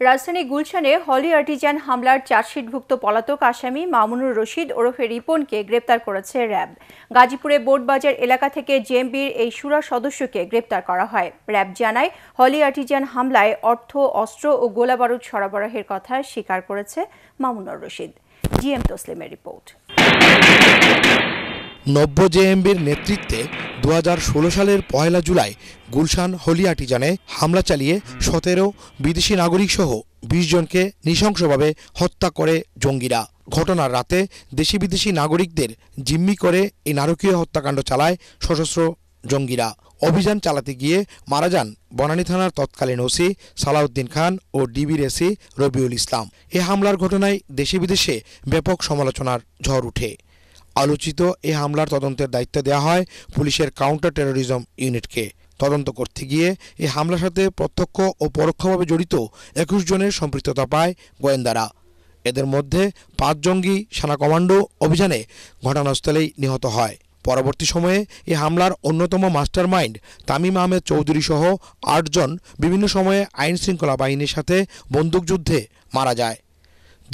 রাজধানী গুলশানে Holey Artisan হামলার চার্জশিটভুক্ত পলাতক আসামি মামুনুর রশিদ ওরফে রিপনকে গ্রেপ্তার করেছে র্যাব। গাজীপুরে বোর্ডবাজার এলাকা থেকে জেএমবির এই সুরা সদস্যকে গ্রেপ্তার করা হয়। র্যাব জানায়, হলি আর্টিজান হামলায় অর্থ, অস্ত্র ও গোলাবারুদ সরবরাহের কথা স্বীকার করেছে মামুনুর রশিদ। জিএম তসলিমের রিপোর্ট। নব্য জেএমবির নেতৃত্বে দু হাজার ষোলো সালের পয়লা জুলাই গুলশান হলিয়াটিজানে হামলা চালিয়ে সতেরো বিদেশি নাগরিক সহ বিশ জনকে নৃশংসভাবে হত্যা করে জঙ্গিরা। ঘটনার রাতে দেশি বিদেশি নাগরিকদের জিম্মি করে এই নারকীয় হত্যাকাণ্ড চালায় সশস্ত্র জঙ্গিরা। অভিযান চালাতে গিয়ে মারা যান বনানী থানার তৎকালীন ওসি সালাউদ্দিন খান ও ডিবির এসি রবিউল ইসলাম। এ হামলার ঘটনায় দেশি বিদেশে ব্যাপক সমালোচনার ঝড় উঠে। আলোচিত এ হামলার তদন্তের দায়িত্ব দেওয়া হয় পুলিশের কাউন্টার টেরোরিজম ইউনিটকে। তদন্ত করতে গিয়ে এই হামলার সাথে প্রত্যক্ষ ও পরোক্ষভাবে জড়িত একুশ জনের সম্পৃক্ততা পায় গোয়েন্দারা। এদের মধ্যে পাঁচ জঙ্গি সেনা কমান্ডো অভিযানে ঘটনাস্থলেই নিহত হয়। পরবর্তী সময়ে এই হামলার অন্যতম মাস্টার মাইন্ড তামিম আহমেদ চৌধুরী সহ আটজন বিভিন্ন সময়ে আইন শৃঙ্খলা বাহিনীর সাথে বন্দুকযুদ্ধে মারা যায়।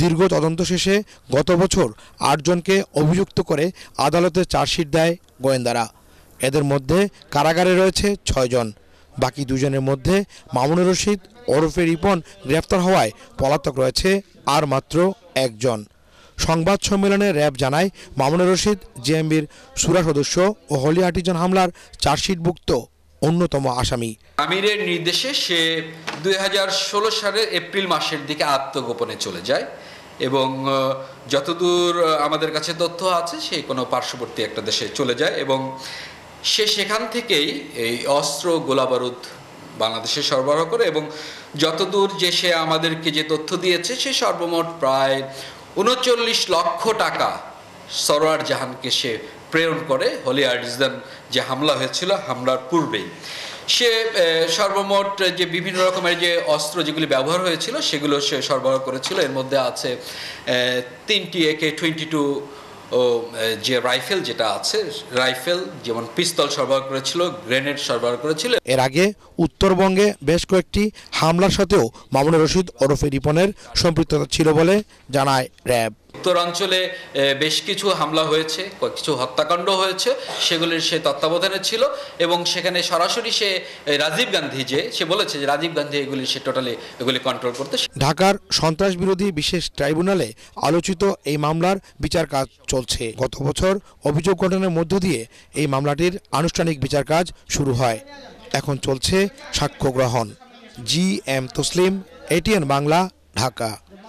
দীর্ঘ তদন্ত শেষে গত বছর আটজনকে অভিযুক্ত করে আদালতে চার্জশিট দেয় গোয়েন্দারা। এদের মধ্যে কারাগারে রয়েছে ছয়জন। বাকি দুজনের মধ্যে মামুনুর রশিদ, ওরফে রিপন গ্রেফতার হওয়ায় পলাতক রয়েছে আর মাত্র একজন। সংবাদ সম্মেলনে র্যাব জানায় মামুনুর রশিদ, জেএমবির সুরা সদস্য ও হলি আর্টিজন হামলার চার্জশিটভুক্ত অন্যতম আসামি। আমিরের নির্দেশে সে দুই হাজার ষোলো সালের এপ্রিল মাসের দিকে আত্মগোপনে চলে যায় এবং যতদূর আমাদের কাছে তথ্য আছে সে কোনো পার্শ্ববর্তী একটা দেশে চলে যায় এবং সে সেখান থেকেই এই অস্ত্র, গোলাবারুদ বাংলাদেশে সরবরাহ করে এবং যতদূর যে সে আমাদেরকে যে তথ্য দিয়েছে, সে সর্বমোট প্রায় উনচল্লিশ লক্ষ টাকা সরোয়ার জাহানকে সে প্রেরণ করে। হলি আর্টিজান যে হামলা হয়েছিল, হামলার পূর্বেই। সে সর্বমোট যে বিভিন্ন রকমের যে অস্ত্র যেগুলি ব্যবহার হয়েছিল, সেগুলো সে সরবরাহ করেছিল। এর মধ্যে আছে তিনটি একে টোয়েন্টি টু যে রাইফেল যেটা আছে, রাইফেল যেমন পিস্তল সরবরাহ করেছিল, গ্রেনেড সরবরাহ করেছিল। এর আগে উত্তরবঙ্গে বেশ কয়েকটি হামলার সাথেও মামুনুর রশিদ ওরফে রিপনের সম্পৃক্ততা ছিল বলে জানায় র্যাব। উত্তরাঞ্চলে বেশ কিছু হামলা হয়েছে কিছু হত্যাকাণ্ড হয়েছে, সেগুলির সে তত্ত্বাবধানে ছিল এবং সেখানে সরাসরি সে রাজীব গান্ধী যে, সে বলেছে যে রাজীব গান্ধী এগুলি সে টোটালি এগুলি কন্ট্রোল করতে ঢাকার সন্ত্রাস বিরোধী বিশেষ ট্রাইব্যুনালে আলোচিত এই মামলার বিচার কাজ চলছে। গত বছর অভিযোগ গঠনের মধ্য দিয়ে এই মামলাটির আনুষ্ঠানিক বিচার কাজ শুরু হয়। এখন চলছে সাক্ষ্য গ্রহণ। G M Taslim, ATN Bangla, Dhaka.